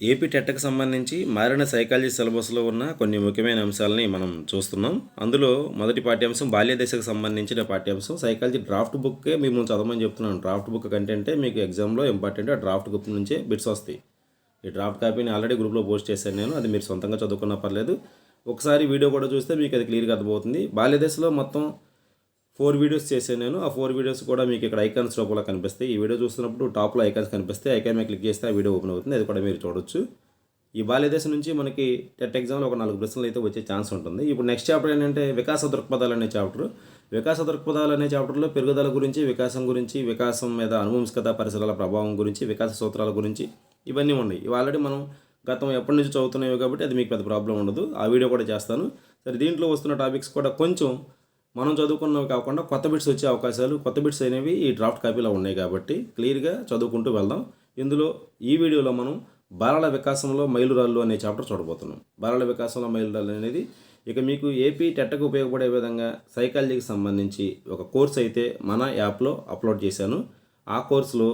AP టెట్కి సంబంధించి మారిన psychology సిలబస్లో ఉన్న కొన్ని ముఖ్యమైన అంశాలని మనం చూస్తున్నాం. అందులో మొదటి పాఠ్యాంశం బాల్య దశకు సంబంధించిన పాఠ్యాంశం. సైకాలజీ డ్రాఫ్ట్ బుక్కే మేము చదవమని చెప్తున్నాను. డ్రాఫ్ట్ బుక్ కంటెంటే మీకు ఎగ్జామ్లో ఇంపార్టెంట్. ఆ డ్రాఫ్ట్ బుక్ నుంచే బిట్స్ వస్తాయి. ఈ డ్రాఫ్ట్ కాపీని ఆల్రెడీ గ్రూప్లో పోస్ట్ చేశాను నేను. అది మీరు సొంతంగా చదువుకున్నా పర్లేదు. ఒకసారి వీడియో కూడా చూస్తే మీకు అది క్లియర్గా అర్థమవుతుంది. బాల్య దశలో మొత్తం ఫోర్ వీడియోస్ చేశాను నేను. ఆ ఫోర్ వీడియోస్ కూడా మీకు ఇక్కడ ఐకాన్స్ రూపంలో కనిపిస్తాయి. ఈ వీడియో చూస్తున్నప్పుడు టాప్లో ఐకాన్స్ కనిపిస్తే ఐకాన్ మీద క్లిక్ చేస్తే ఆ వీడియో ఓపెన్ అవుతుంది. అది కూడా మీరు చూడొచ్చు. ఈ బాల్యదేశం నుంచి మనకి టెట్ ఎగ్జామ్లో ఒక నాలుగు ప్రశ్నలు అయితే వచ్చే ఛాన్స్ ఉంటుంది. ఇప్పుడు నెక్స్ట్ చాప్టర్ ఏంటంటే వికాస దృక్పథాలు అనే చాప్టర్. వికాస దృక్పథాలు అనే చాప్టర్లో పెరుగుదల గురించి వికాసం గురించి వికాసం మీద అనువంశికత పరిసరాల ప్రభావం గురించి వికాస సూత్రాల గురించి ఇవన్నీ ఉన్నాయి. ఇవి ఆల్రెడీ మనం గతం ఎప్పటి నుంచి చదువుతున్నాయో కాబట్టి అది మీకు పెద్ద ప్రాబ్లం ఉండదు. ఆ వీడియో కూడా చేస్తాను. సరే దీంట్లో వస్తున్న టాపిక్స్ కూడా కొంచెం మనం చదువుకున్నవి కాకుండా కొత్త బిట్స్ వచ్చే అవకాశాలు కొత్త బిట్స్ అనేవి ఈ డ్రాఫ్ట్ కాపీలో ఉన్నాయి కాబట్టి క్లియర్గా చదువుకుంటూ వెళ్దాం. ఇందులో ఈ వీడియోలో మనం బాలల వికాసంలో మైలురాళ్ళు అనే చాప్టర్ చూడబోతున్నాం. బాలల వికాసంలో మైలురాళ్ళు అనేది ఇక మీకు ఏపీ టెట్కు ఉపయోగపడే విధంగా సైకాలజీకి సంబంధించి ఒక కోర్స్ అయితే మన యాప్లో అప్లోడ్ చేశాను. ఆ కోర్సులో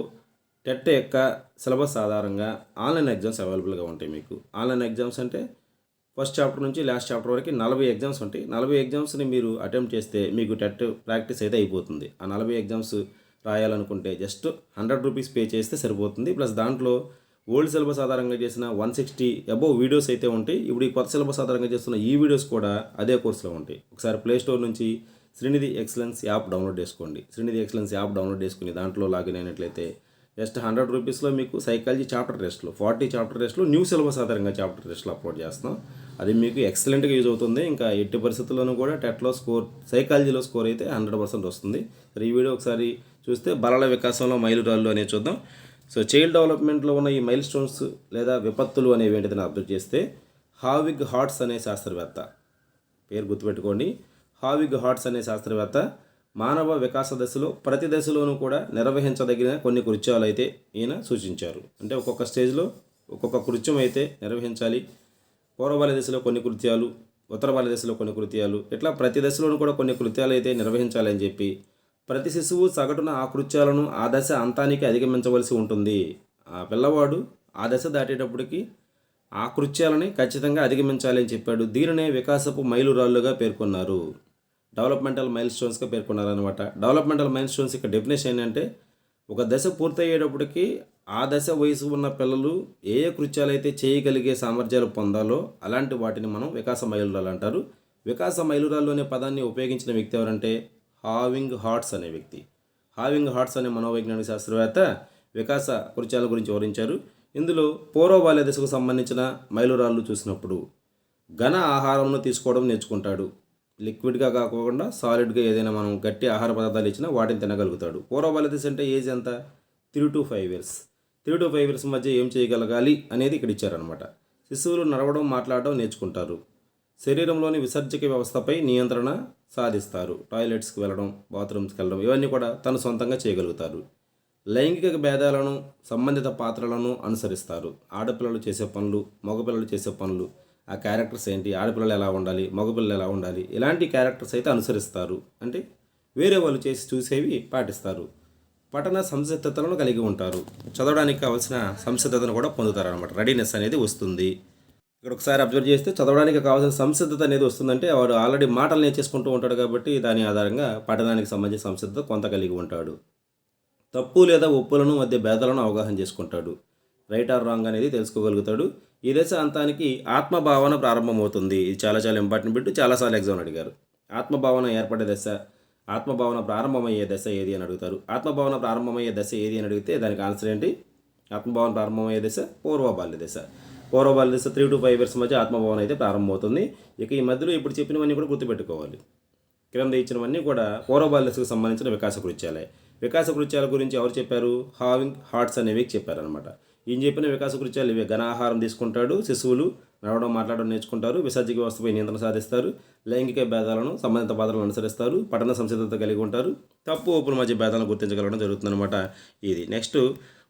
టెట్ యొక్క సిలబస్ ఆధారంగా ఆన్లైన్ ఎగ్జామ్స్ అవైలబుల్గా ఉంటాయి మీకు. ఆన్లైన్ ఎగ్జామ్స్ అంటే ఫస్ట్ చాప్టర్ నుంచి లాస్ట్ చాప్టర్ వరకు నలభై ఎగ్జామ్స్ ఉంటాయి. నలభై ఎగ్జామ్స్ని మీరు అటెంప్ట్ చేస్తే మీకు టెట్ ప్రాక్టీస్ అయితే అయిపోతుంది. ఆ నలభై ఎగ్జామ్స్ రాయాలనుకుంటే జస్ట్ హండ్రెడ్ రూపీస్ పే చేస్తే సరిపోతుంది. ప్లస్ దాంట్లో ఓల్డ్ సిలబస్ ఆధారంగా చేసిన వన్ సిక్స్టీ అబోవ్ వీడియోస్ అయితే ఉంటాయి. ఇప్పుడు ఈ కొత్త సిలబస్ ఆధారంగా చేస్తున్న ఈ వీడియోస్ కూడా అదే కోర్సులో ఉంటాయి. ఒకసారి ప్లే స్టోర్ నుంచి శ్రీనిధి ఎక్సలెన్స్ యాప్ డౌన్లోడ్ చేసుకోండి. శ్రీనిధి ఎక్సలెన్స్ యాప్ డౌన్లోడ్ చేసుకుని దాంట్లో లాగిన్ అయినట్లయితే జస్ట్ హండ్రెడ్ రూపీస్లో మీకు సైకాలజీ చాప్టర్ టెస్ట్లు ఫార్టీ చాప్టర్ టెస్ట్లు న్యూ సిలబస్ ఆధారంగా చాప్టర్ టెస్ట్లు అప్లోడ్ చేస్తాం. అది మీకు ఎక్సలెంట్గా యూజ్ అవుతుంది. ఇంకా ఎట్టి పరిస్థితుల్లోనూ కూడా టెట్లో స్కోర్ సైకాలజీలో స్కోర్ అయితే హండ్రెడ్ పర్సెంట్ వస్తుంది. ఈ వీడియో ఒకసారి చూస్తే బలాల వికాసంలో మైలురాళ్ళు అనేది చూద్దాం. సో చైల్డ్ డెవలప్మెంట్లో ఉన్న ఈ మైల్ స్టోన్స్ లేదా విపత్తులు అనేవి ఏంటిదని అబ్జర్వ్ చేస్తే హావిగ్ హార్ట్స్ అనే శాస్త్రవేత్త పేరు గుర్తుపెట్టుకోండి. హావిగ్ హార్ట్స్ అనే శాస్త్రవేత్త మానవ వికాస దశలో ప్రతి దశలోనూ కూడా నిర్వహించదగిన కొన్ని కృత్యాలు అయితే ఈయన సూచించారు. అంటే ఒక్కొక్క స్టేజ్లో ఒక్కొక్క కృత్యం అయితే నిర్వహించాలి. పూర్వ దశలో కొన్ని కృత్యాలు ఉత్తర బాల్య దశలో కొన్ని కృత్యాలు ఇట్లా ప్రతి దశలోనూ కూడా కొన్ని కృత్యాలు అయితే నిర్వహించాలని చెప్పి ప్రతి శిశువు సగటున ఆ కృత్యాలను ఆ దశ అంతానికి అధిగమించవలసి ఉంటుంది. ఆ పిల్లవాడు ఆ దశ దాటేటప్పటికి ఆ కృత్యాలని ఖచ్చితంగా అధిగమించాలని చెప్పాడు. దీనినే వికాసపు మైలురాళ్ళుగా పేర్కొన్నారు. డెవలప్మెంటల్ మైల్ స్టోన్స్గా పేర్కొన్నారనమాట డెవలప్మెంటల్ మైల్ స్టోన్స్ యొక్క డెఫినేషన్ ఏంటంటే ఒక దశ పూర్తయ్యేటప్పటికి ఆ దశ వయసు ఉన్న పిల్లలు ఏ ఏ కృత్యాలైతే చేయగలిగే సామర్థ్యాలు పొందాలో అలాంటి వాటిని మనం వికాస మైలురాలు అంటారు. వికాస మైలురాలు అనే పదాన్ని ఉపయోగించిన వ్యక్తి ఎవరంటే హావింగ్ హార్ట్స్ అనే వ్యక్తి. హావింగ్ హార్ట్స్ అనే మనోవైజ్ఞానిక శాస్త్రవేత్త వికాస కృత్యాల గురించి వివరించారు. ఇందులో పూర్వ బాల్య దశకు సంబంధించిన మైలురాళ్ళు చూసినప్పుడు ఘన ఆహారంను తీసుకోవడం నేర్చుకుంటాడు. లిక్విడ్గా కాకుండా సాలిడ్గా ఏదైనా మనం గట్టి ఆహార పదార్థాలు ఇచ్చినా వాటిని తినగలుగుతాడు. పూర్వ బాల్య దశ అంటే ఏజ్ ఎంత? Three to five years. Three to five years మధ్య ఏం చేయగలగాలి అనేది ఇక్కడ ఇచ్చారనమాట శిశువులు నడవడం మాట్లాడడం నేర్చుకుంటారు. శరీరంలోని విసర్జక వ్యవస్థపై నియంత్రణ సాధిస్తారు. టాయిలెట్స్కి వెళ్ళడం బాత్రూమ్స్కి వెళ్ళడం ఇవన్నీ కూడా తను సొంతంగా చేయగలుగుతారు. లైంగిక భేదాలను సంబంధిత పాత్రలను అనుసరిస్తారు. ఆడపిల్లలు చేసే పనులు మగపిల్లలు చేసే పనులు ఆ క్యారెక్టర్స్ ఏంటి ఆడపిల్లలు ఎలా ఉండాలి మగపిల్లలు ఎలా ఉండాలి ఇలాంటి క్యారెక్టర్స్ అయితే అనుసరిస్తారు. అంటే వేరే వాళ్ళు చేసి చూసేవి పాటిస్తారు. పఠన సంసిద్ధతలను కలిగి ఉంటారు. చదవడానికి కావాల్సిన సంసిద్ధతను కూడా పొందుతారు అనమాట రెడీనెస్ అనేది వస్తుంది. ఇక్కడ ఒకసారి అబ్జర్వ్ చేస్తే చదవడానికి కావాల్సిన సంసిద్ధత అనేది వస్తుందంటే వాడు ఆల్రెడీ మాటలు నేర్చేసుకుంటూ ఉంటాడు కాబట్టి దాని ఆధారంగా పఠనానికి సంబంధించిన సంసిద్ధత కొంత కలిగి ఉంటాడు. తప్పు లేదా ఒప్పులను మధ్య భేదాలను అవగాహన చేసుకుంటాడు. రైట్ ఆర్ రాంగ్ అనేది తెలుసుకోగలుగుతాడు. ఈ దశ అంతానికి ఆత్మభావన ప్రారంభమవుతుంది. ఇది చాలా చాలా ఇంపార్టెంట్ బిట్ చాలాసార్లు ఎగ్జామ్ అడిగారు. ఆత్మభావన ఏర్పడే దశ ఆత్మభావన ప్రారంభమయ్యే దశ ఏది అని అడుగుతారు? ఆత్మభావన ప్రారంభమయ్యే దశ ఏది అని అడిగితే దానికి ఆన్సర్ ఏంటి? ఆత్మభావన ప్రారంభమయ్యే దశ పూర్వ బాల్య దశ. పూర్వ బాల్య దశ త్రీ టు ఫైవ్ ఇయర్స్ మధ్య ఆత్మభావన అయితే ప్రారంభమవుతుంది. ఇక ఈ మధ్యలో ఇప్పుడు చెప్పినవన్నీ కూడా గుర్తుపెట్టుకోవాలి. క్రింద ఇచ్చినవన్నీ కూడా పూర్వ బాల్య దశకు సంబంధించిన వికాస కృత్యాలే. వికాస కృత్యాల గురించి ఎవరు చెప్పారు? హావింగ్ హార్ట్స్ అనేవి చెప్పారనమాట ఈయన చెప్పిన వికాస కృత్యాలు ఇవి. ఘనాహారం తీసుకుంటాడు శిశువులు నడవడం మాట్లాడడం నేర్చుకుంటారు. విసర్జక వ్యవస్థపై నియంత్రణ సాధిస్తారు. లైంగిక భేదాలను సంబంధిత పాత్రలను అనుసరిస్తారు. పఠన సంసిద్ధత కలిగి ఉంటారు. తప్పు ఒప్పుల మధ్య భేదాలను గుర్తించగలగడం జరుగుతుందన్నమాట ఇది. నెక్స్ట్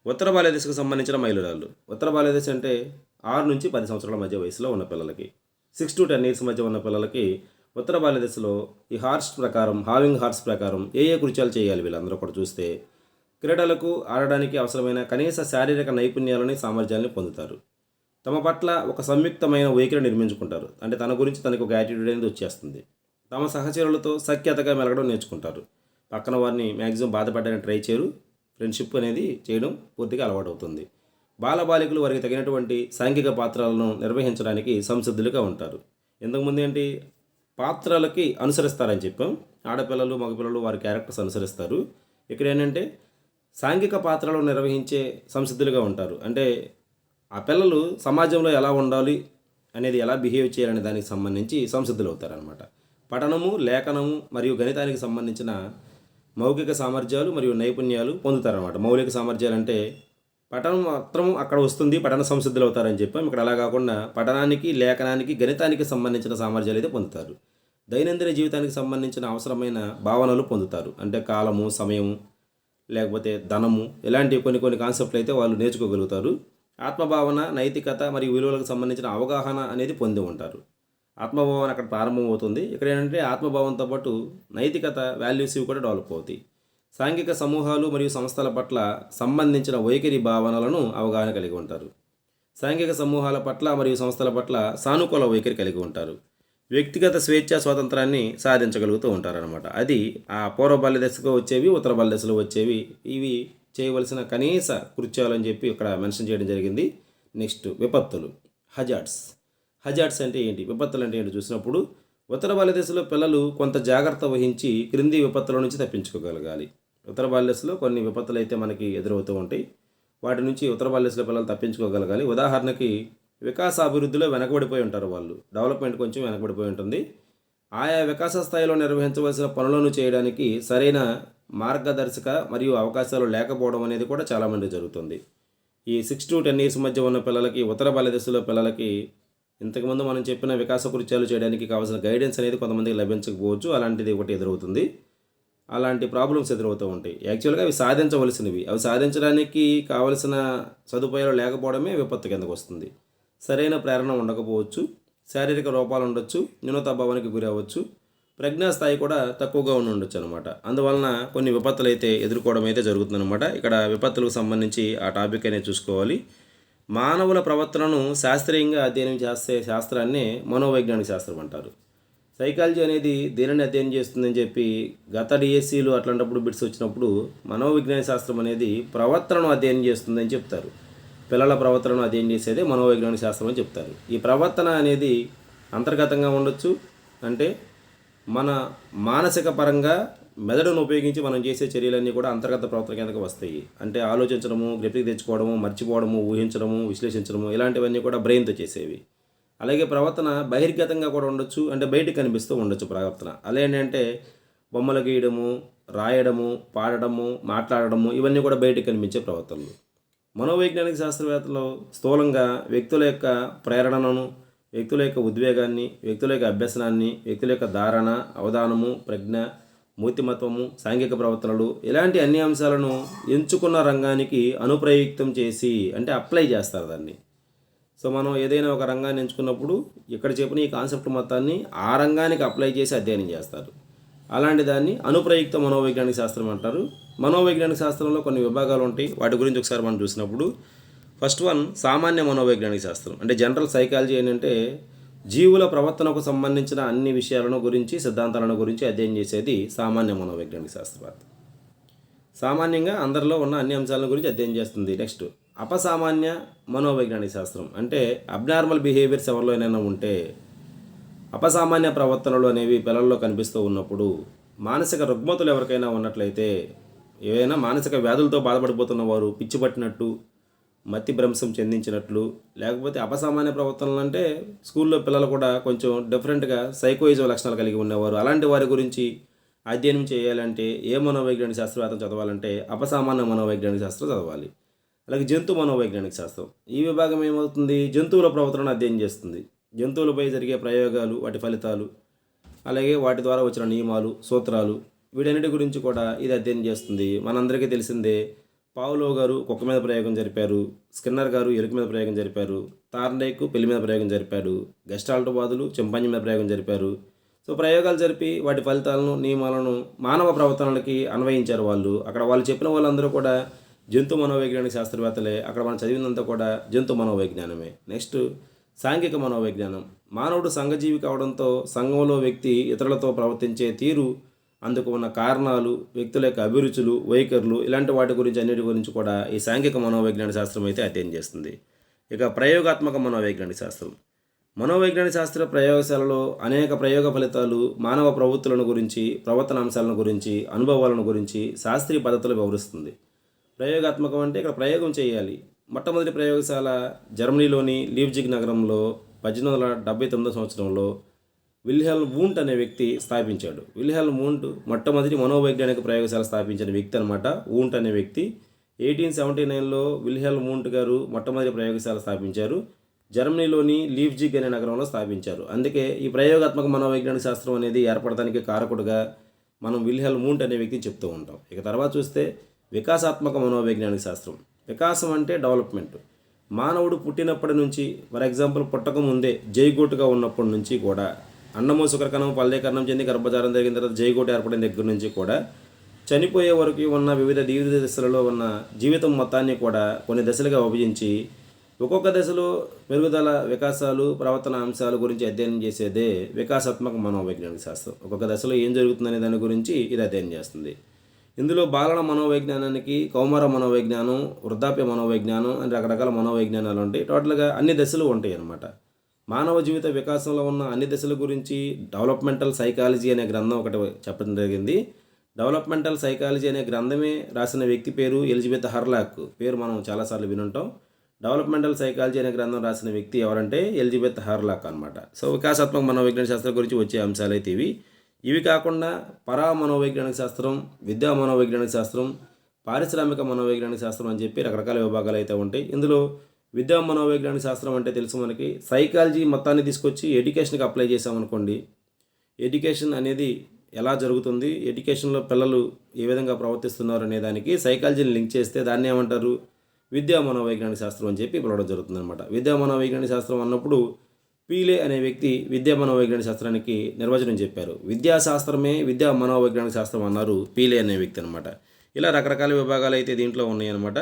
ఉత్తర బాల్య సంబంధించిన మైలురాళ్ళు. ఉత్తర బాల్య అంటే ఆరు నుంచి పది సంవత్సరాల మధ్య వయసులో ఉన్న పిల్లలకి. సిక్స్ టు టెన్ ఇయర్స్ మధ్య ఉన్న పిల్లలకి ఉత్తర బాల్య ఈ హార్స్ ప్రకారం హావింగ్ హార్స్ ప్రకారం ఏ ఏ కృత్యాలు చేయాలి వీళ్ళందరూ కూడా చూస్తే క్రీడలకు ఆడడానికి అవసరమైన కనీస శారీరక నైపుణ్యాలని సామర్థ్యాన్ని పొందుతారు. తమ పట్ల ఒక సంయుక్తమైన వైఖరి నిర్మించుకుంటారు. అంటే తన గురించి తనకు ఒక యాటిట్యూడ్ అనేది వచ్చేస్తుంది. తమ సహచరులతో సఖ్యతగా మెలగడం నేర్చుకుంటారు. పక్కన వారిని మ్యాక్సిమం బాధపడడానికి ట్రై చేయరు. ఫ్రెండ్షిప్ అనేది చేయడం పూర్తిగా అలవాటు అవుతుంది బాలబాలికలు వారికి తగినటువంటి సాంఘిక పాత్రలను నిర్వహించడానికి సంసిద్ధులుగా ఉంటారు. ఇంతకుముందు ఏంటి? పాత్రలకి అనుసరిస్తారని చెప్పాం. ఆడపిల్లలు మగపిల్లలు వారి క్యారెక్టర్స్ అనుసరిస్తారు. ఇక్కడ ఏంటంటే సాంఘిక పాత్రలు నిర్వహించే సంసిద్ధులుగా ఉంటారు. అంటే ఆ పిల్లలు సమాజంలో ఎలా ఉండాలి అనేది ఎలా బిహేవ్ చేయాలనే దానికి సంబంధించి సంసిద్ధులు అవుతారనమాట పఠనము లేఖనము మరియు గణితానికి సంబంధించిన మౌఖిక సామర్థ్యాలు మరియు నైపుణ్యాలు పొందుతారనమాట మౌలిక సామర్థ్యాలు అంటే పఠనం మాత్రం అక్కడ వస్తుంది పఠన సంసిద్ధులు అవుతారని చెప్పాం. ఇక్కడ అలా కాకుండా పఠనానికి లేఖనానికి గణితానికి సంబంధించిన సామర్థ్యాలు అయితే పొందుతారు. దైనందిన జీవితానికి సంబంధించిన అవసరమైన భావనలు పొందుతారు. అంటే కాలము సమయము లేకపోతే ధనము ఇలాంటి కొన్ని కొన్ని కాన్సెప్ట్లు అయితే వాళ్ళు నేర్చుకోగలుగుతారు. ఆత్మభావన నైతికత మరియు విలువలకు సంబంధించిన అవగాహన అనేది పొంది ఉంటారు. ఆత్మభావన అక్కడ ప్రారంభమవుతుంది. ఇక్కడ ఏంటంటే ఆత్మభావంతో పాటు నైతికత వాల్యూస్ ఇవి కూడా డెవలప్ అవుతాయి. సాంఘిక సమూహాలు మరియు సంస్థల పట్ల సంబంధించిన వైఖరి భావనలను అవగాహన కలిగి ఉంటారు. సాంఘిక సమూహాల పట్ల మరియు సంస్థల పట్ల సానుకూల వైఖరి కలిగి ఉంటారు. వ్యక్తిగత స్వేచ్ఛ స్వాతంత్రాన్ని సాధించగలుగుతూ ఉంటారనమాట అది ఆ పూర్వ బాల్య దశకు వచ్చేవి ఉత్తర బాల్య దశలో వచ్చేవి ఇవి చేయవలసిన కనీస కృత్యాలని చెప్పి ఇక్కడ మెన్షన్ చేయడం జరిగింది. నెక్స్ట్ విపత్తులు. హజార్డ్స్. హజార్డ్స్ అంటే ఏంటి? విపత్తులు అంటే ఏంటి చూసినప్పుడు ఉత్తర బాల్య పిల్లలు కొంత జాగ్రత్త వహించి క్రింది విపత్తుల నుంచి తప్పించుకోగలగాలి. ఉత్తర బాల్య కొన్ని విపత్తులు అయితే మనకి ఎదురవుతూ ఉంటాయి. వాటి నుంచి ఉత్తర బాల్య పిల్లలు తప్పించుకోగలగాలి. ఉదాహరణకి వికాస అభివృద్ధిలో వెనకబడిపోయి ఉంటారు వాళ్ళు. డెవలప్మెంట్ కొంచెం వెనకబడిపోయి ఉంటుంది. ఆయా వికాస స్థాయిలో నిర్వహించవలసిన పనులను చేయడానికి సరైన మార్గదర్శక మరియు అవకాశాలు లేకపోవడం అనేది కూడా చాలామంది జరుగుతుంది. ఈ సిక్స్ టు టెన్ ఇయర్స్ మధ్య ఉన్న పిల్లలకి ఉత్తర బాల్యదశలో పిల్లలకి ఇంతకుముందు మనం చెప్పిన వికాస కృత్యాలు చేయడానికి కావాల్సిన గైడెన్స్ అనేది కొంతమందికి లభించకపోవచ్చు. అలాంటిది ఒకటి ఎదురవుతుంది. అలాంటి ప్రాబ్లమ్స్ ఎదురవుతూ ఉంటాయి. యాక్చువల్గా అవి సాధించవలసినవి. అవి సాధించడానికి కావలసిన సదుపాయాలు లేకపోవడమే విపత్తు కిందకు వస్తుంది. సరైన ప్రేరణ ఉండకపోవచ్చు. శారీరక రూపాలు ఉండొచ్చు. న్యూనతాభావానికి గురి ప్రజ్ఞాస్థాయి ప్రజ్ఞా స్థాయి కూడా తక్కువగా ఉండి ఉండొచ్చు అనమాట అందువలన కొన్ని విపత్తులు అయితే ఎదుర్కోవడం అయితే జరుగుతుందన్నమాట. ఇక్కడ విపత్తులకు సంబంధించి ఆ టాపిక్ అనేది చూసుకోవాలి. మానవుల ప్రవర్తనను శాస్త్రీయంగా అధ్యయనం చేసే శాస్త్రాన్ని మనోవైజ్ఞానిక శాస్త్రం అంటారు. సైకాలజీ అనేది దేనిని అధ్యయనం చేస్తుందని చెప్పి గత డిఎస్సీలు అట్లాంటప్పుడు బిట్స్ వచ్చినప్పుడు మనోవిజ్ఞాన శాస్త్రం అనేది ప్రవర్తనను అధ్యయనం చేస్తుందని చెప్తారు. పిల్లల ప్రవర్తనను అధ్యయనం చేసేదే మనోవైజ్ఞానిక శాస్త్రం అని చెప్తారు. ఈ ప్రవర్తన అనేది అంతర్గతంగా ఉండొచ్చు అంటే మన మానసిక పరంగా మెదడును ఉపయోగించి మనం చేసే చర్యలన్నీ కూడా అంతర్గత ప్రవర్తన కిందకు వస్తాయి. అంటే ఆలోచించడము గ్రిప్కి తెచ్చుకోవడము మర్చిపోవడము ఊహించడము విశ్లేషించడము ఇలాంటివన్నీ కూడా బ్రెయిన్తో చేసేవి. అలాగే ప్రవర్తన బహిర్గతంగా కూడా ఉండొచ్చు అంటే బయటికి కనిపిస్తూ ఉండొచ్చు ప్రవర్తన. అలా ఏంటంటే బొమ్మలు గీయడము రాయడము పాడడము మాట్లాడడము ఇవన్నీ కూడా బయటికి కనిపించే ప్రవర్తనలు. మనోవైజ్ఞానిక శాస్త్రవేత్తలు స్థూలంగా వ్యక్తుల యొక్క ప్రేరణను వ్యక్తుల యొక్క ఉద్వేగాన్ని వ్యక్తుల యొక్క అభ్యసనాన్ని వ్యక్తుల యొక్క ధారణ అవధానము ప్రజ్ఞ మూర్తిమత్వము సాంఘిక ప్రవర్తనలు ఇలాంటి అన్ని అంశాలను ఎంచుకున్న రంగానికి అనుప్రయుక్తం చేసి అంటే అప్లై చేస్తారు దాన్ని. సో మనం ఏదైనా ఒక రంగాన్ని ఎంచుకున్నప్పుడు ఇక్కడ చెప్పిన ఈ కాన్సెప్ట్ మొత్తాన్ని ఆ రంగానికి అప్లై చేసి అధ్యయనం చేస్తారు. అలాంటి దాన్ని అనుప్రయుక్త మనోవైజ్ఞానిక శాస్త్రం అంటారు. మనోవైజ్ఞానిక శాస్త్రంలో కొన్ని విభాగాలు ఉంటాయి. వాటి గురించి ఒకసారి మనం చూసినప్పుడు ఫస్ట్ వన్ సామాన్య మనోవైజ్ఞానిక శాస్త్రం. అంటే జనరల్ సైకాలజీ ఏంటంటే జీవుల ప్రవర్తనకు సంబంధించిన అన్ని విషయాలను గురించి సిద్ధాంతాలను గురించి అధ్యయనం చేసేది సామాన్య మనోవైజ్ఞానిక శాస్త్రవేత్త సామాన్యంగా అందరిలో ఉన్న అన్ని అంశాలను గురించి అధ్యయనం చేస్తుంది. నెక్స్ట్ అపసామాన్య మనోవైజ్ఞానిక శాస్త్రం. అంటే అబ్నార్మల్ బిహేవియర్స్ ఎవరిలోనైనా ఉంటే అపసామాన్య ప్రవర్తనలు అనేవి పిల్లల్లో కనిపిస్తూ ఉన్నప్పుడు మానసిక రుగ్మతులు ఎవరికైనా ఉన్నట్లయితే ఏవైనా మానసిక వ్యాధులతో బాధపడిపోతున్న వారు పిచ్చి పట్టినట్టు మతి భ్రంశం చెందించినట్లు లేకపోతే అపసామాన్య ప్రవర్తనలు అంటే స్కూల్లో పిల్లలు కూడా కొంచెం డిఫరెంట్గా సైకోయిజం లక్షణాలు కలిగి ఉన్నవారు అలాంటి వారి గురించి అధ్యయనం చేయాలంటే ఏ మనోవైజ్ఞానిక శాస్త్రవేత్తం చదవాలంటే అపసామాన్య మనోవైజ్ఞానిక శాస్త్రం చదవాలి. అలాగే జంతు మనోవైజ్ఞానిక శాస్త్రం. ఈ విభాగం ఏమవుతుంది? జంతువుల ప్రవర్తనను అధ్యయనం చేస్తుంది. జంతువులపై జరిగే ప్రయోగాలు వాటి ఫలితాలు అలాగే వాటి ద్వారా వచ్చిన నియమాలు సూత్రాలు వీటన్నిటి గురించి కూడా ఇది అధ్యయనం చేస్తుంది. మనందరికీ తెలిసిందే పావులో గారు కుక్క మీద ప్రయోగం జరిపారు స్కిన్నర్ గారు ఎలుక మీద ప్రయోగం జరిపారు తార్నైక్ పెళ్ళి మీద ప్రయోగం జరిపారు గెస్టాల్ట్ బాధులు చింపాంజీ మీద ప్రయోగం జరిపారు. సో ప్రయోగాలు జరిపి వాటి ఫలితాలను నియమాలను మానవ ప్రవర్తనలకి అన్వయించారు వాళ్ళు. అక్కడ వాళ్ళు చెప్పిన వాళ్ళందరూ కూడా జంతు మనోవైజ్ఞానిక శాస్త్రవేత్తలే. అక్కడ మనం చదివినంత కూడా జంతు మనోవైజ్ఞానమే. నెక్స్ట్ సాంఘిక మనోవైజ్ఞానం. మానవుడు సంఘజీవి కావడంతో సంఘంలో వ్యక్తి ఇతరులతో ప్రవర్తించే తీరు అందుకు ఉన్న కారణాలు వ్యక్తుల యొక్క అభిరుచులు వైఖరులు ఇలాంటి వాటి గురించి అన్నిటి గురించి కూడా ఈ సాంఘిక మనోవైజ్ఞానిక శాస్త్రం అయితే అధ్యయనం చేస్తుంది. ఇక ప్రయోగాత్మక మనోవైజ్ఞానిక శాస్త్రం. మనోవైజ్ఞానిక శాస్త్ర ప్రయోగశాలలో అనేక ప్రయోగ ఫలితాలు మానవ ప్రవృత్తులను గురించి ప్రవర్తన అంశాలను గురించి అనుభవాలను గురించి శాస్త్రీయ పద్ధతులు వివరిస్తుంది. ప్రయోగాత్మకం అంటే ఇక్కడ ప్రయోగం చేయాలి. మొట్టమొదటి ప్రయోగశాల జర్మనీలోని లీవ్జిగ్ నగరంలో పద్దెనిమిది వందల డెబ్బై తొమ్మిదో సంవత్సరంలో విల్హెల్ వూంట్ అనే వ్యక్తి స్థాపించాడు. విల్హెల్ వూంట్ మొట్టమొదటి మనోవైజ్ఞానిక ప్రయోగశాల స్థాపించిన వ్యక్తి అనమాట వూంట్ అనే వ్యక్తి. ఎయిటీన్ సెవెంటీ నైన్లో విల్హెల్ వూంట్ గారు మొట్టమొదటి ప్రయోగశాల స్థాపించారు. జర్మనీలోని లీవ్జిగ్ అనే నగరంలో స్థాపించారు. అందుకే ఈ ప్రయోగాత్మక మనోవైజ్ఞానిక శాస్త్రం అనేది ఏర్పడటానికి కారకుడుగా మనం విల్హెల్ మూంట్ అనే వ్యక్తిని చెప్తూ ఉంటాం. ఇక తర్వాత చూస్తే వికాసాత్మక మనోవైజ్ఞానిక శాస్త్రం. వికాసం అంటే డెవలప్మెంట్. మానవుడు పుట్టినప్పటి నుంచి ఫర్ ఎగ్జాంపుల్ పుట్టక ముందే జైగోటుగా ఉన్నప్పటి నుంచి కూడా అన్నము శుక్రకణం ఫలదీకరణం చెంది గర్భచారం జరిగిన తర్వాత జైగోటు ఏర్పడిన దగ్గర నుంచి కూడా చనిపోయే వరకు ఉన్న వివిధ జీవిత దశలలో ఉన్న జీవితం మొత్తాన్ని కూడా కొన్ని దశలుగా విభజించి ఒక్కొక్క దశలో మెరుగుదల వికాసాలు ప్రవర్తన అంశాల గురించి అధ్యయనం చేసేదే వికాసాత్మక మనోవైజ్ఞానిక శాస్త్రం. ఒక్కొక్క దశలో ఏం జరుగుతుందనే దాని గురించి ఇది అధ్యయనం చేస్తుంది. ఇందులో బాలల మనోవైజ్ఞానానికి కౌమార మనోవైజ్ఞానం వృద్ధాప్య మనోవైజ్ఞానం అని రకరకాల మనోవైజ్ఞానాలు ఉంటాయి. టోటల్గా అన్ని దశలు ఉంటాయి అన్నమాట మానవ జీవిత వికాసంలో ఉన్న అన్ని దశల గురించి డెవలప్మెంటల్ సైకాలజీ అనే గ్రంథం ఒకటి చెప్పడం జరిగింది. డెవలప్మెంటల్ సైకాలజీ అనే గ్రంథమే రాసిన వ్యక్తి పేరు ఎలిజబెత్ హర్లాక్. పేరు మనం చాలాసార్లు వినుంటాం. డెవలప్మెంటల్ సైకాలజీ అనే గ్రంథం రాసిన వ్యక్తి ఎవరంటే ఎలిజబెత్ హర్లాక్ అనమాట సో వికాసాత్మక మనోవిజ్ఞాన శాస్త్రం గురించి వచ్చే అంశాలు అయితే ఇవి. ఇవి కాకుండా పరా మనోవైజ్ఞానిక శాస్త్రం విద్యా మనోవైజ్ఞానిక శాస్త్రం పారిశ్రామిక మనోవైజ్ఞానిక శాస్త్రం అని చెప్పి రకరకాల విభాగాలు అయితే ఉంటాయి. ఇందులో విద్యా మనోవిజ్ఞాన శాస్త్రం అంటే తెలుసు మనకి. సైకాలజీ మొత్తాన్ని తీసుకొచ్చి ఎడ్యుకేషన్కి అప్లై చేసామనుకోండి ఎడ్యుకేషన్ అనేది ఎలా జరుగుతుంది ఎడ్యుకేషన్లో పిల్లలు ఏ విధంగా ప్రవర్తిస్తున్నారు అనే దానికి సైకాలజీని లింక్ చేస్తే దాన్ని ఏమంటారు? విద్యా మనోవైజ్ఞానిక శాస్త్రం అని చెప్పి పిలవడం జరుగుతుంది అనమాట విద్యా మనోవైజ్ఞానిక శాస్త్రం అన్నప్పుడు పీలే అనే వ్యక్తి విద్యా మనోవైజ్ఞానిక శాస్త్రానికి నిర్వచనం చెప్పారు. విద్యాశాస్త్రమే విద్యా మనోవైజ్ఞానిక శాస్త్రం అన్నారు పీలే అనే వ్యక్తి అనమాట ఇలా రకరకాల విభాగాలు అయితే దీంట్లో ఉన్నాయన్నమాట.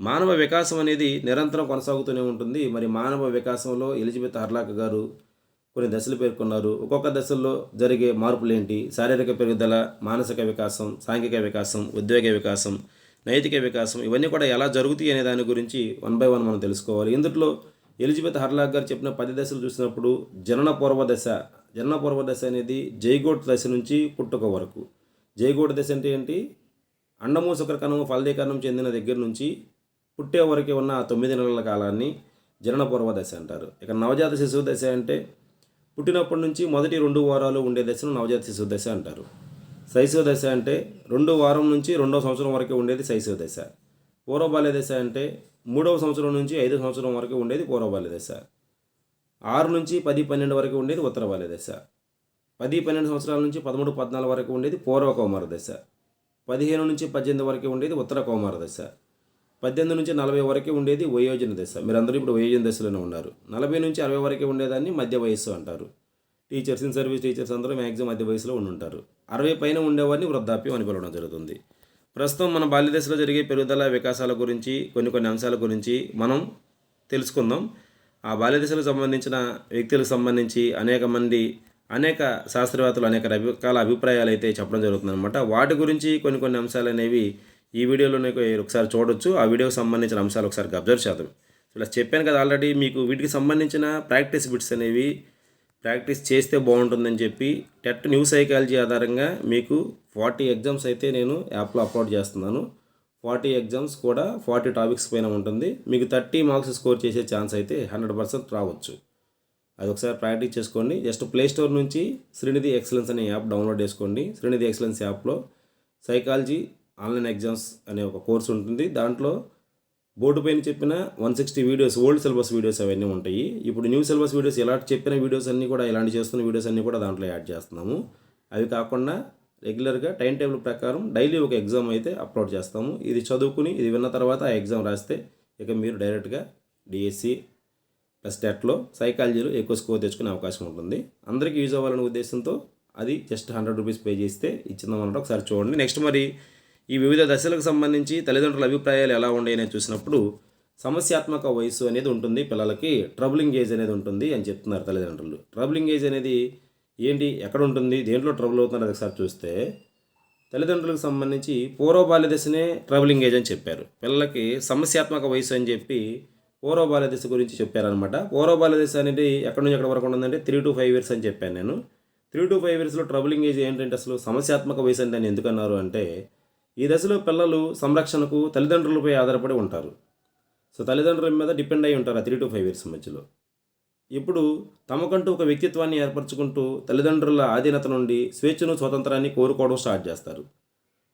మానవ వికాసం అనేది నిరంతరం కొనసాగుతూనే ఉంటుంది. మరి మానవ వికాసంలో ఎలిజబెత్ హర్లాక్ గారు కొన్ని దశలు పేర్కొన్నారు. ఒక్కొక్క దశల్లో జరిగే మార్పులు ఏంటి శారీరక పెరుగుదల మానసిక వికాసం సాంఘిక వికాసం ఉద్యోగ వికాసం నైతిక వికాసం ఇవన్నీ కూడా ఎలా జరుగుతాయి అనే దాని గురించి వన్ బై వన్ మనం తెలుసుకోవాలి. ఇందులో ఎలిజబెత్ హర్లాక్ గారు చెప్పిన పది దశలు చూసినప్పుడు జనన పూర్వ దశ జనన పూర్వ దశ అనేది జైగోట్ దశ నుంచి పుట్టుక వరకు. జైగోట్ దశ అంటే ఏంటి? అండము శుక్రకణము ఫలదీకరణం చెందిన దగ్గర నుంచి పుట్టే వరకు ఉన్న తొమ్మిది నెలల కాలాన్ని జననపూర్వ దశ అంటారు. ఇక నవజాత శిశువు దశ అంటే పుట్టినప్పటి నుంచి మొదటి రెండు వారాలు ఉండే దశను నవజాత శిశువు దశ అంటారు. శైశవ దశ అంటే రెండో వారం నుంచి రెండో సంవత్సరం వరకు ఉండేది శైశవ దశ. పూర్వబాల్య దశ అంటే మూడవ సంవత్సరం నుంచి ఐదో సంవత్సరం వరకు ఉండేది పూర్వబాల్య దశ. ఆరు నుంచి పది పన్నెండు వరకు ఉండేది ఉత్తర బాల్య దశ. పది పన్నెండు సంవత్సరాల నుంచి పదమూడు పద్నాలుగు వరకు ఉండేది పూర్వ కౌమార దశ. పదిహేను నుంచి పద్దెనిమిది వరకు ఉండేది ఉత్తర కౌమార దశ. పద్దెనిమిది నుంచి నలభై వరకు ఉండేది వయోజన దశ. మీరందరూ ఇప్పుడు వయోజన దశలోనే ఉన్నారు. నలభై నుంచి అరవై వరకు ఉండేదాన్ని మధ్య వయస్సు అంటారు. టీచర్స్ ఇన్ సర్వీస్ టీచర్స్ అందరూ మ్యాక్సిమం మధ్య వయసులో ఉండి ఉంటారు. అరవై పైన ఉండేవారిని వృద్ధాప్యం అని పిలవడం జరుగుతుంది. ప్రస్తుతం మన బాల్య దశలో జరిగే పెరుగుదల వికాసాల గురించి కొన్ని కొన్ని అంశాల గురించి మనం తెలుసుకుందాం. ఆ బాల్య దశలకు సంబంధించిన వ్యక్తులకు సంబంధించి అనేక మంది అనేక శాస్త్రవేత్తలు అనేక రకాల అభిప్రాయాలు అయితే చెప్పడం జరుగుతుంది అనమాట వాటి గురించి కొన్ని కొన్ని అంశాలు అనేవి ఈ వీడియోలో మీకు ఒకసారి చూడొచ్చు. ఆ వీడియోకి సంబంధించిన అంశాలు ఒకసారి అబ్జర్వ్ చేద్దాం. ఇలా చెప్పాను కదా ఆల్రెడీ మీకు వీటికి సంబంధించిన ప్రాక్టీస్ బిట్స్ అనేవి ప్రాక్టీస్ చేస్తే బాగుంటుందని చెప్పి టెట్ న్యూ సైకాలజీ ఆధారంగా మీకు ఫార్టీ ఎగ్జామ్స్ అయితే నేను యాప్లో అప్లోడ్ చేస్తున్నాను. ఫార్టీ ఎగ్జామ్స్ కూడా ఫార్టీ టాపిక్స్ పైన ఉంటుంది. మీకు థర్టీ మార్క్స్ స్కోర్ చేసే ఛాన్స్ అయితే హండ్రెడ్ పర్సెంట్ రావచ్చు. అది ఒకసారి ప్రాక్టీస్ చేసుకోండి. జస్ట్ ప్లే స్టోర్ నుంచి శ్రీనిధి ఎక్సలెన్స్ అనే యాప్ డౌన్లోడ్ చేసుకోండి. శ్రీనిధి ఎక్సలెన్స్ యాప్లో సైకాలజీ ఆన్లైన్ ఎగ్జామ్స్ అనే ఒక కోర్స్ ఉంటుంది. దాంట్లో బోర్డు పైన చెప్పిన one sixty videos old syllabus videos అవన్నీ ఉంటాయి. ఇప్పుడు న్యూ సిలబస్ వీడియోస్ ఎలా చెప్పిన వీడియోస్ అన్నీ కూడా ఇలాంటి చేస్తున్న వీడియోస్ అన్నీ కూడా దాంట్లో యాడ్ చేస్తున్నాము. అవి కాకుండా రెగ్యులర్గా టైం టేబుల్ ప్రకారం డైలీ ఒక ఎగ్జామ్ అయితే అప్లోడ్ చేస్తాము. ఇది చదువుకుని ఇది విన్న తర్వాత ఆ ఎగ్జామ్ రాస్తే ఇక మీరు డైరెక్ట్గా డిఎస్సి ప్లస్ టెట్లో సైకాలజీలో ఎక్కువ స్కోర్ తెచ్చుకునే అవకాశం ఉంటుంది. అందరికీ యూజ్ అవ్వాలనే ఉద్దేశంతో అది జస్ట్ హండ్రెడ్ రూపీస్ పే చేస్తే ఇచ్చిందామన్నట్టు ఒకసారి చూడండి. నెక్స్ట్ మరి ఈ వివిధ దశలకు సంబంధించి తల్లిదండ్రుల అభిప్రాయాలు ఎలా ఉన్నాయని చూసినప్పుడు సమస్యాత్మక వయసు అనేది ఉంటుంది పిల్లలకి ట్రబులింగ్ ఏజ్ అనేది ఉంటుంది అని చెప్తున్నారు తల్లిదండ్రులు. ట్రబులింగ్ ఏజ్ అనేది ఏంటి ఎక్కడ ఉంటుంది దేంట్లో ట్రబుల్ అవుతున్నారు ఒకసారి చూస్తే తల్లిదండ్రులకు సంబంధించి పూర్వ బాల్య దశనే ట్రబులింగ్ ఏజ్ అని చెప్పారు. పిల్లలకి సమస్యాత్మక వయసు అని చెప్పి పూర్వ బాల్య దశ గురించి చెప్పారనమాట పూర్వ బాల్య దశ అనేది ఎక్కడి నుంచి ఎక్కడి వరకు ఉంటుందంటే త్రీ టు ఫైవ్ ఇయర్స్ అని చెప్పాను నేను. త్రీ టు ఫైవ్ ఇయర్స్లో ట్రబులింగ్ ఏజ్ ఏంటంటే అసలు సమస్యాత్మక వయసు అంటే అని ఎందుకు అన్నారు అంటే ఈ దశలో పిల్లలు సంరక్షణకు తల్లిదండ్రులపై ఆధారపడి ఉంటారు. సో తల్లిదండ్రుల మీద డిపెండ్ అయి ఉంటారు ఆ త్రీ టు ఫైవ్ ఇయర్స్ మధ్యలో. ఇప్పుడు తమకంటూ ఒక వ్యక్తిత్వాన్ని ఏర్పరచుకుంటూ తల్లిదండ్రుల ఆధీనత నుండి స్వేచ్ఛను స్వతంత్రాన్ని కోరుకోవడం స్టార్ట్ చేస్తారు.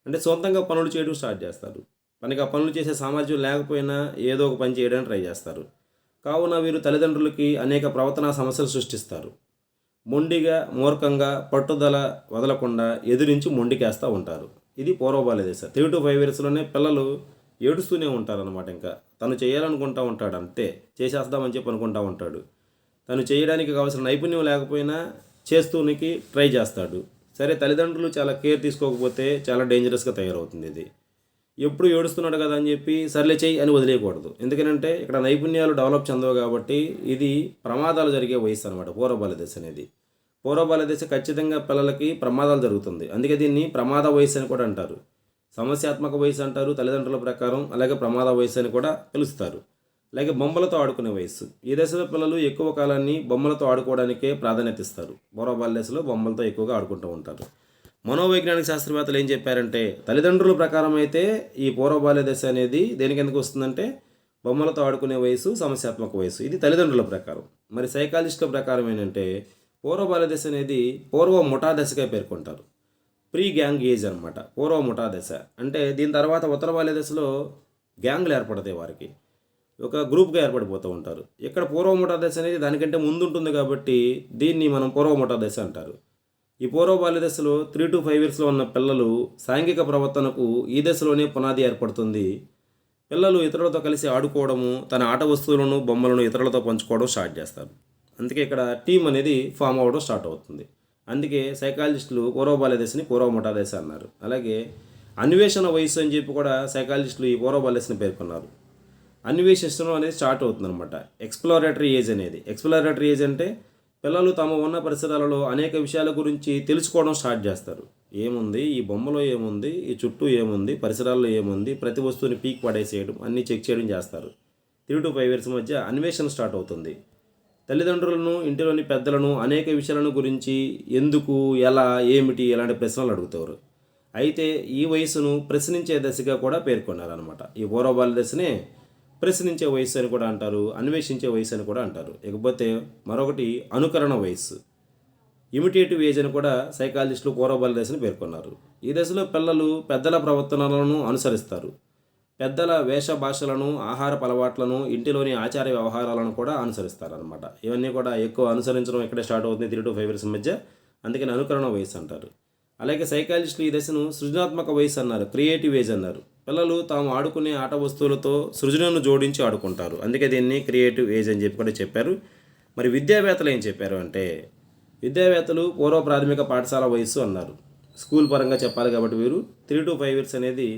అంటే సొంతంగా పనులు చేయడం స్టార్ట్ చేస్తారు. మనకి ఆ పనులు చేసే సామర్థ్యం లేకపోయినా ఏదో ఒక పని చేయడానికి ట్రై చేస్తారు. కావున వీరు తల్లిదండ్రులకి అనేక ప్రవర్తన సమస్యలు సృష్టిస్తారు. మొండిగా మూర్ఖంగా పట్టుదల వదలకుండా ఎదిరించి మొండికేస్తూ ఉంటారు. ఇది పూర్వబాల్య దశ త్రీ టు ఫైవ్ ఇయర్స్లోనే పిల్లలు ఏడుస్తూనే ఉంటారనమాట ఇంకా. తను చేయాలనుకుంటా ఉంటాడు అంతే. చేసేస్తామని చెప్పి అనుకుంటా ఉంటాడు. తను చేయడానికి కావాల్సిన నైపుణ్యం లేకపోయినా చేస్తూనికి ట్రై చేస్తాడు. సరే తల్లిదండ్రులు చాలా కేర్ తీసుకోకపోతే చాలా డేంజరస్గా తయారవుతుంది ఇది. ఎప్పుడు ఏడుస్తున్నాడు కదా అని చెప్పి సర్లే చేయి అని వదిలేయకూడదు. ఎందుకంటే ఇక్కడ నైపుణ్యాలు డెవలప్ చెందవు కాబట్టి ఇది ప్రమాదాలు జరిగే వయసు అనమాట పూర్వబాల దశ అనేది. పూర్వబాల దశ ఖచ్చితంగా పిల్లలకి ప్రమాదాలు జరుగుతుంది. అందుకే దీన్ని ప్రమాద వయసు అని కూడా అంటారు. సమస్యాత్మక వయసు అంటారు తల్లిదండ్రుల ప్రకారం అలాగే ప్రమాద వయసు అని కూడా పిలుస్తారు. అలాగే బొమ్మలతో ఆడుకునే వయస్సు. ఈ దశలో పిల్లలు ఎక్కువ కాలాన్ని బొమ్మలతో ఆడుకోవడానికే ప్రాధాన్యత ఇస్తారు. పూర్వబాల దశలో బొమ్మలతో ఎక్కువగా ఆడుకుంటూ ఉంటారు. మనోవైజ్ఞానిక శాస్త్రవేత్తలు ఏం చెప్పారంటే తల్లిదండ్రుల ప్రకారం అయితే ఈ పూర్వబాల్య దశ అనేది దేనికి ఎందుకు వస్తుందంటే బొమ్మలతో ఆడుకునే వయసు సమస్యాత్మక వయసు ఇది తల్లిదండ్రుల ప్రకారం. మరి సైకాలజిస్టుల ప్రకారం ఏంటంటే పూర్వబాల్య దశ అనేది పూర్వ ముఠాదశగా పేర్కొంటారు. ప్రీ గ్యాంగ్ ఏజ్ అనమాట పూర్వ ముఠాదశ. అంటే దీని తర్వాత ఉత్తర బాల్య దశలో గ్యాంగ్లు ఏర్పడతాయి వారికి. ఒక గ్రూప్గా ఏర్పడిపోతూ ఉంటారు. ఇక్కడ పూర్వ ముఠాదశ అనేది దానికంటే ముందు ఉంటుంది కాబట్టి దీన్ని మనం పూర్వ ముఠాదశ అంటారు. ఈ పూర్వ బాల్య దశలో త్రీ టు ఫైవ్ ఇయర్స్లో ఉన్న పిల్లలు సాంఘిక ప్రవర్తనకు ఈ దశలోనే పునాది ఏర్పడుతుంది. పిల్లలు ఇతరులతో కలిసి ఆడుకోవడము తన ఆట వస్తువులను బొమ్మలను ఇతరులతో పంచుకోవడం స్టార్ట్ చేస్తారు. అందుకే ఇక్కడ టీం అనేది ఫామ్ అవ్వడం స్టార్ట్ అవుతుంది. అందుకే సైకాలజిస్టులు పూర్వ బాల్య పూర్వ ముఠా అన్నారు. అలాగే అన్వేషణ వయసు అని చెప్పి కూడా సైకాలజిస్టులు ఈ పూర్వ పేర్కొన్నారు. అన్వేషించడం అనేది స్టార్ట్ అవుతుంది అనమాట ఎక్స్ప్లోరేటరీ ఏజ్ అనేది. ఎక్స్ప్లోరేటరీ ఏజ్ అంటే పిల్లలు తాము ఉన్న పరిసరాలలో అనేక విషయాల గురించి తెలుసుకోవడం స్టార్ట్ చేస్తారు. ఏముంది? ఈ బొమ్మలో ఏముంది? ఈ చుట్టూ ఏముంది? పరిసరాల్లో ఏముంది? ప్రతి వస్తువుని పీక్ పడేసేయడం అన్నీ చెక్ చేయడం చేస్తారు. త్రీ టు ఫైవ్ ఇయర్స్ మధ్య అన్వేషణ స్టార్ట్ అవుతుంది. తల్లిదండ్రులను ఇంటిలోని పెద్దలను అనేక విషయాలను గురించి ఎందుకు ఎలా ఏమిటి ఇలాంటి ప్రశ్నలు అడుగుతారు. అయితే ఈ వయసును ప్రశ్నించే దశగా కూడా పేర్కొన్నారనమాట ఈ పూర్వబాల్య దశనే ప్రశ్నించే వయసు అని కూడా అంటారు అన్వేషించే వయసు అని కూడా అంటారు. ఇకపోతే మరొకటి అనుకరణ వయస్సు. ఇమిటేటివ్ ఏజ్ అని కూడా సైకాలజిస్టులు పూర్వబాల్య దశను పేర్కొన్నారు. ఈ దశలో పిల్లలు పెద్దల ప్రవర్తనలను అనుసరిస్తారు. పెద్దల వేష భాషలను ఆహారపు అలవాట్లను ఇంటిలోని ఆచార వ్యవహారాలను కూడా అనుసరిస్తారనమాట ఇవన్నీ కూడా ఎక్కువ అనుసరించడం ఇక్కడే స్టార్ట్ అవుతుంది త్రీ టు ఫైవ్ ఇయర్స్ మధ్య. అందుకని అనుకరణ వయసు అంటారు. అలాగే సైకాలజిస్టులు ఈ దశను సృజనాత్మక వయసు అన్నారు క్రియేటివ్ ఏజ్ అన్నారు. పిల్లలు తాము ఆడుకునే ఆట వస్తువులతో సృజనను జోడించి ఆడుకుంటారు. అందుకే దీన్ని క్రియేటివ్ ఏజ్ అని చెప్పి కూడా చెప్పారు. మరి విద్యావేత్తలు ఏం చెప్పారు అంటే విద్యావేత్తలు పూర్వ ప్రాథమిక పాఠశాల వయస్సు అన్నారు. స్కూల్ పరంగా చెప్పాలి కాబట్టి వీరు త్రీ టు ఫైవ్ ఇయర్స్ అనేది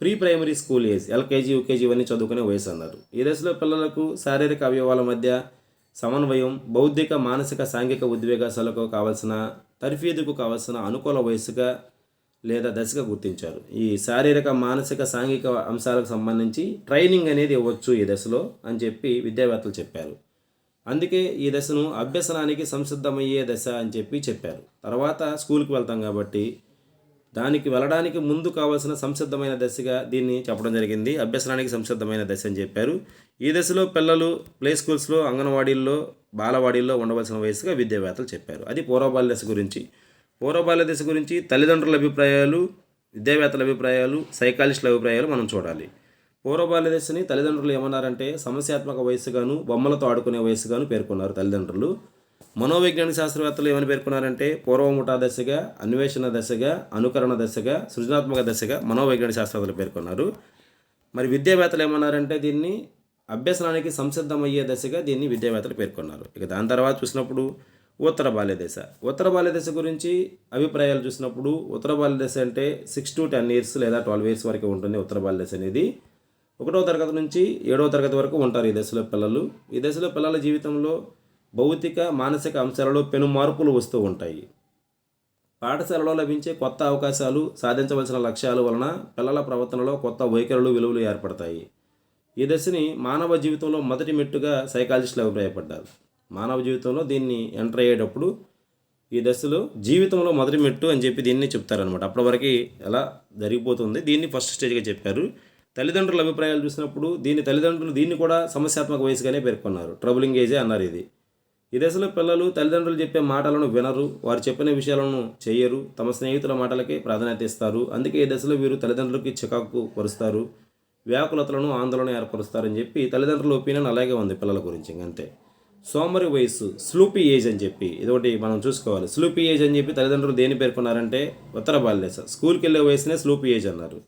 pre primary school age LKG UKG ఇవన్నీ చదువుకునే వయసు అన్నారు. ఈ దశలో పిల్లలకు శారీరక అవయవాల మధ్య సమన్వయం బౌద్ధిక మానసిక సాంఘిక ఉద్వేగాలకు కావలసిన తర్ఫీదుకు కావలసిన అనుకూల వయసుగా లేదా దశగా గుర్తించారు. ఈ శారీరక మానసిక సాంఘిక అంశాలకు సంబంధించి ట్రైనింగ్ అనేది ఇవ్వచ్చు ఈ దశలో అని చెప్పి విద్యావేత్తలు చెప్పారు. అందుకే ఈ దశను అభ్యసనానికి సంసిద్ధమయ్యే దశ అని చెప్పి చెప్పారు. తర్వాత స్కూల్కి వెళ్తాం కాబట్టి దానికి వెళ్ళడానికి ముందు కావాల్సిన సంసిద్ధమైన దశగా దీన్ని చెప్పడం జరిగింది. అభ్యసనానికి సంసిద్ధమైన దశ అని చెప్పారు. ఈ దశలో పిల్లలు ప్లే స్కూల్స్లో అంగన్వాడీల్లో బాలవాడీల్లో ఉండవలసిన వయసుగా విద్యావేత్తలు చెప్పారు. అది పూర్వబాల్య దశ గురించి. పూర్వబాల్య దశ గురించి తల్లిదండ్రుల అభిప్రాయాలు విద్యావేత్తల అభిప్రాయాలు సైకాలజిస్టుల అభిప్రాయాలు మనం చూడాలి. పూర్వబాల్య దశని తల్లిదండ్రులు ఏమన్నారంటే సమస్యాత్మక వయసుగాను బొమ్మలతో ఆడుకునే వయసుగాను పేర్కొన్నారు తల్లిదండ్రులు. మనోవైజ్ఞానిక శాస్త్రవేత్తలు ఏమని పేర్కొన్నారంటే పూర్వముఠా దశగా అన్వేషణ దశగా అనుకరణ దశగా సృజనాత్మక దశగా మనోవైజ్ఞానిక శాస్త్రవేత్తలు పేర్కొన్నారు. మరి విద్యావేత్తలు ఏమన్నారంటే దీన్ని అభ్యసనానికి సంసిద్ధమయ్యే దశగా దీన్ని విద్యావేత్తలు పేర్కొన్నారు. ఇక దాని తర్వాత చూసినప్పుడు ఉత్తర బాల్యదశ ఉత్తర బాల్యదశ గురించి అభిప్రాయాలు చూసినప్పుడు ఉత్తర బాల్యదశ అంటే సిక్స్ టు టెన్ ఇయర్స్ లేదా ట్వెల్వ్ ఇయర్స్ వరకు ఉంటుంది ఉత్తర బాల్యదశ అనేది. ఒకటో తరగతి నుంచి ఏడవ తరగతి వరకు ఉంటారు ఈ దశలో పిల్లలు. ఈ దశలో పిల్లల జీవితంలో భౌతిక మానసిక అంశాలలో పెను మార్పులు వస్తూ ఉంటాయి. పాఠశాలలో లభించే కొత్త అవకాశాలు సాధించవలసిన లక్ష్యాల వలన పిల్లల ప్రవర్తనలో కొత్త వైఖరులు విలువలు ఏర్పడతాయి. ఈ దశని మానవ జీవితంలో మొదటి మెట్టుగా సైకాలజిస్టులు అభిప్రాయపడ్డారు. మానవ జీవితంలో దీన్ని ఎంటర్ అయ్యేటప్పుడు ఈ దశలో జీవితంలో మొదటి మెట్టు అని చెప్పి దీన్ని చెప్తారనమాట అప్పటి వరకు ఎలా జరిగిపోతుంది దీన్ని ఫస్ట్ స్టేజ్గా చెప్పారు. తల్లిదండ్రుల అభిప్రాయాలు చూసినప్పుడు దీన్ని తల్లిదండ్రులు దీన్ని కూడా సమస్యాత్మక వయసుగానే పేర్కొన్నారు. ట్రబులింగ్ ఏజే అన్నారు ఇది. ఈ దశలో పిల్లలు తల్లిదండ్రులు చెప్పే మాటలను వినరు. వారు చెప్పిన విషయాలను చేయరు. తమ స్నేహితుల మాటలకి ప్రాధాన్యత ఇస్తారు. అందుకే ఈ దశలో వీరు తల్లిదండ్రులకి చికాకు పరుస్తారు. వ్యాకులతలను ఆందోళన ఏర్పరుస్తారని చెప్పి తల్లిదండ్రుల ఒపీనియన్ అలాగే ఉంది పిల్లల గురించి ఇంకంతే. సోమరి వయస్సు స్లూపీ ఏజ్ అని చెప్పి ఇదొకటి మనం చూసుకోవాలి. స్లూపీ ఏజ్ అని చెప్పి తల్లిదండ్రులు దేని పేర్కొన్నారంటే ఉత్తర బాల్యదశ. స్కూల్కి వెళ్ళే వయసునే స్లూపీ ఏజ్ అన్నారు.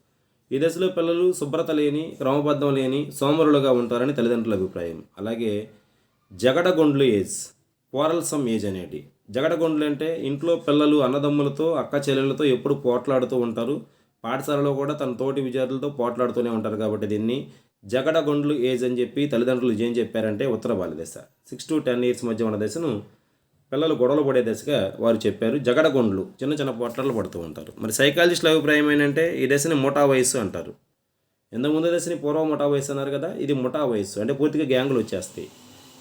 ఈ దశలో పిల్లలు శుభ్రత లేని క్రమబద్ధం లేని సోమరులుగా ఉంటారని తల్లిదండ్రుల అభిప్రాయం. అలాగే జగడగొండ్లు ఏజ్ క్వారల్సమ్ ఏజ్ అనేటి. జగడగొండ్లు అంటే ఇంట్లో పిల్లలు అన్నదమ్ములతో అక్క చెల్లెలతో ఎప్పుడు పోట్లాడుతూ ఉంటారు. పాఠశాలలో కూడా తన తోటి విద్యార్థులతో పోట్లాడుతూనే ఉంటారు కాబట్టి దీన్ని జగడగొండ్లు ఏజ్ అని చెప్పి తల్లిదండ్రులు ఏం చెప్పారంటే ఉత్తర బాల్యదశ సిక్స్ టు టెన్ ఇయర్స్ మధ్య ఉన్న దశను పిల్లలు గొడవలు పడే దశగా వారు చెప్పారు. జగడగొండ్లు చిన్న చిన్న పోట్లాటలు పడుతూ ఉంటారు. మరి సైకాలజిస్టుల అభిప్రాయం ఏంటంటే ఈ దశని ముఠా వయస్సు అంటారు. ఇంతకు ముందు దశని పూర్వ ముఠా వయస్సు అన్నారు కదా ఇది ముఠా వయస్సు. అంటే పూర్తిగా గ్యాంగులు వచ్చేస్తాయి.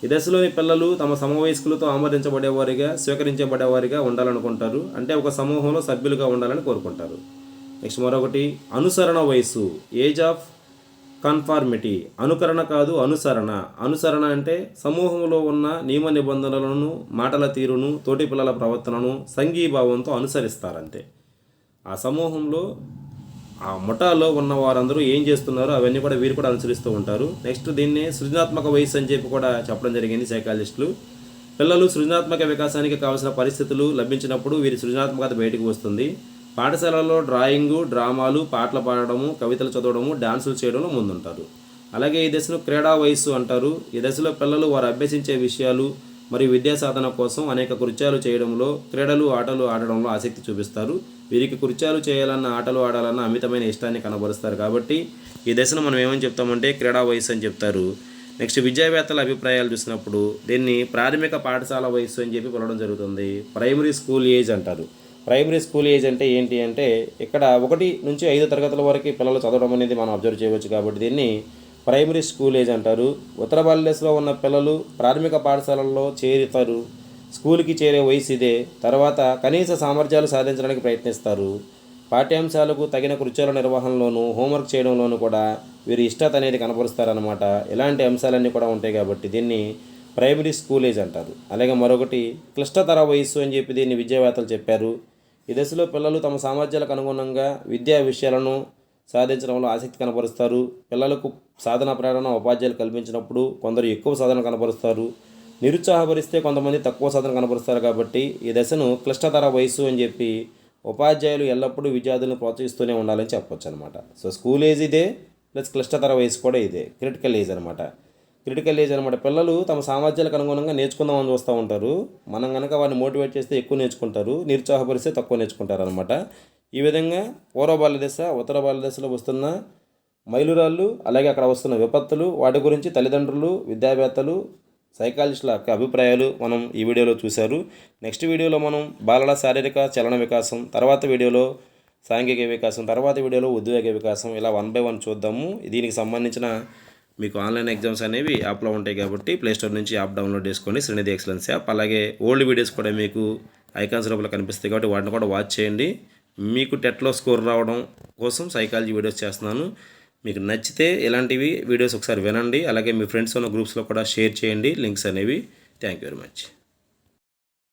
ఈ దశలోని పిల్లలు తమ సమవయస్కులతో ఆమోదించబడేవారిగా స్వీకరించబడేవారిగా ఉండాలనుకుంటారు. అంటే ఒక సమూహంలో సభ్యులుగా ఉండాలని కోరుకుంటారు. నెక్స్ట్ మరొకటి అనుసరణ వయస్సు ఏజ్ ఆఫ్ కన్ఫార్మిటీ అనుకరణ కాదు అనుసరణ. అనుసరణ అంటే సమూహంలో ఉన్న నియమ నిబంధనలను మాటల తీరును తోటి పిల్లల ప్రవర్తనను సంఘీభావంతో అనుసరిస్తారంతే. ఆ సమూహంలో ఆ ముఠాలో ఉన్న వారందరూ ఏం చేస్తున్నారో అవన్నీ కూడా వీరు కూడా అనుసరిస్తూ ఉంటారు. నెక్స్ట్ దీన్ని సృజనాత్మక వయసు అని చెప్పి కూడా చెప్పడం జరిగింది సైకాలజిస్టులు. పిల్లలు సృజనాత్మక వికాసానికి కావాల్సిన పరిస్థితులు లభించినప్పుడు వీరి సృజనాత్మకత బయటకు వస్తుంది. పాఠశాలలో డ్రాయింగు డ్రామాలు పాటలు పాడడము కవితలు చదవడము డాన్సులు చేయడంలో ముందుంటారు. అలాగే ఈ దశను క్రీడా వయస్సు అంటారు. ఈ దశలో పిల్లలు వారు అభ్యసించే విషయాలు మరియు విద్యా సాధన కోసం అనేక కృత్యాలు చేయడంలో క్రీడలు ఆటలు ఆడడంలో ఆసక్తి చూపిస్తారు. వీరికి కృత్యాలు చేయాలన్న ఆటలు ఆడాలన్న అమితమైన ఇష్టాన్ని కనబరుస్తారు. కాబట్టి ఈ దశను మనం ఏమని చెప్తామంటే క్రీడా వయస్సు అని చెప్తారు. నెక్స్ట్ విద్యావేత్తల అభిప్రాయాలు చూసినప్పుడు దీన్ని ప్రాథమిక పాఠశాల వయస్సు అని చెప్పి పిలవడం జరుగుతుంది. ప్రైమరీ స్కూల్ ఏజ్ అంటారు. ప్రైమరీ స్కూల్ ఏజ్ అంటే ఏంటి అంటే ఇక్కడ ఒకటి నుంచి ఐదు తరగతుల వరకు పిల్లలు చదవడం అనేది మనం అబ్జర్వ్ చేయవచ్చు కాబట్టి దీన్ని ప్రైమరీ స్కూల్ ఏజ్ అంటారు. ఉత్తర బాల్యదశలో ఉన్న పిల్లలు ప్రాథమిక పాఠశాలల్లో చేరుతారు. స్కూల్కి చేరే వయసు ఇదే. తర్వాత కనీస సామర్థ్యాలు సాధించడానికి ప్రయత్నిస్తారు. పాఠ్యాంశాలకు తగిన కృత్యాల నిర్వహణలోను హోంవర్క్ చేయడంలోనూ కూడా వీరి ఇష్టత అనేది కనపరుస్తారనమాట ఇలాంటి అంశాలన్నీ కూడా ఉంటాయి కాబట్టి దీన్ని ప్రైమరీ స్కూల్ ఏజ్ అంటారు. అలాగే మరొకటి క్లిష్టతర వయస్సు అని చెప్పి దీన్ని విద్యావేత్తలు చెప్పారు. ఈ దశలో పిల్లలు తమ సామర్థ్యాలకు అనుగుణంగా విద్యా విషయాలను సాధించడంలో ఆసక్తి కనపరుస్తారు. పిల్లలకు సాధన ప్రేరణ ఉపాధ్యాయులు కల్పించినప్పుడు కొందరు ఎక్కువ సాధన కనపరుస్తారు. నిరుత్సాహపరిస్తే కొంతమంది తక్కువ సాధన కనపరుస్తారు కాబట్టి ఈ దశను క్లిష్టతర వయస్సు అని చెప్పి ఉపాధ్యాయులు ఎల్లప్పుడూ విద్యార్థులను ప్రోత్సహిస్తూనే ఉండాలని చెప్పొచ్చు అనమాట సో స్కూల్ ఏజ్ ఇదే ప్లస్ క్లిష్టతర వయసు కూడా ఇదే క్రిటికల్ ఏజ్ అనమాట క్రిటికల్ ఏజ్ అనమాట పిల్లలు తమ సామర్థ్యాలకు అనుగుణంగా నేర్చుకుందామని చూస్తూ ఉంటారు. మనం కనుక వారిని మోటివేట్ చేస్తే ఎక్కువ నేర్చుకుంటారు నిరుత్సాహపరిస్తే తక్కువ నేర్చుకుంటారు అనమాట ఈ విధంగా పూర్వ బాల్య దశ ఉత్తర బాల్య దశలో వస్తున్న మైలురాళ్ళు అలాగే అక్కడ వస్తున్న విపత్తులు వాటి గురించి తల్లిదండ్రులు విద్యావేత్తలు సైకాలజిస్టుల యొక్క అభిప్రాయాలు మనం ఈ వీడియోలో చూశారు. నెక్స్ట్ వీడియోలో మనం బాలల శారీరక చలన వికాసం తర్వాత వీడియోలో సాంఘిక వికాసం తర్వాత వీడియోలో ఉద్యోగ వికాసం ఇలా వన్ బై వన్ చూద్దాము. దీనికి సంబంధించిన మీకు ఆన్లైన్ ఎగ్జామ్స్ అనేవి యాప్లో ఉంటాయి కాబట్టి ప్లేస్టోర్ నుంచి యాప్ డౌన్లోడ్ చేసుకోండి శ్రీనిధి ఎక్సలెన్స్ యాప్ అలాగే ఓల్డ్ వీడియోస్ కూడా మీకు ఐకాన్స్ లోపల కనిపిస్తాయి కాబట్టి వాటిని కూడా వాచ్ చేయండి. మీకు టెట్లో స్కోర్ రావడం కోసం సైకాలజీ వీడియోస్ చేస్తున్నాను. మీకు నచ్చితే ఇలాంటివి వీడియోస్ ఒకసారి వినండి. అలాగే మీ ఫ్రెండ్స్ ఉన్న గ్రూప్స్లో కూడా షేర్ చేయండి. లింక్స్ అనేవి. Thank you very much